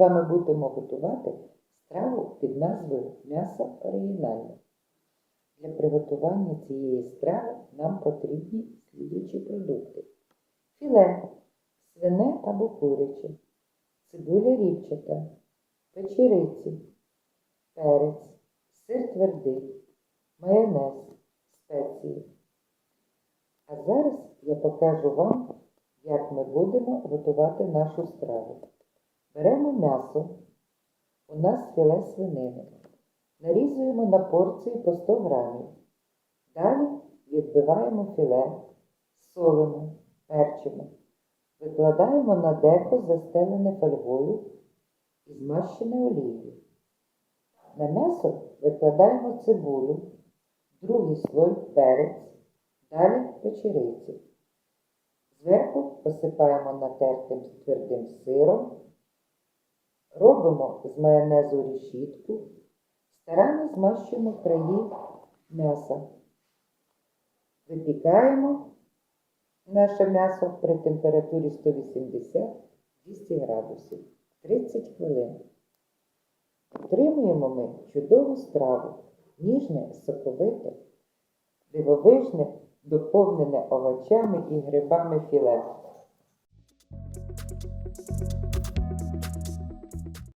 вами будемо готувати страву під назвою М'ясо оригінальне. Для приготування цієї страви нам потрібні слідуючі продукти. Філе, свине або куряче, цибуля рівчата, печериці, перець, сир твердий, майонез, спеції. А зараз я покажу вам, як ми будемо готувати нашу страву. Беремо м'ясо, у нас філе свинини. Нарізуємо на порції по 100 грамів. Далі відбиваємо філе, солимо, перчимо. Викладаємо на деко застелене фольгою і змащене олією. На м'ясо викладаємо цибулю, другий слой перець, далі печериці. Зверху посипаємо натертим твердим сиром, робимо з майонезу решітку, старанно змащуємо краї м'яса. Випікаємо наше м'ясо при температурі 180-200 градусів 30 хвилин. Отримуємо ми чудову страву, ніжне, соковите, дивовижне, доповнене овочами і грибами філе.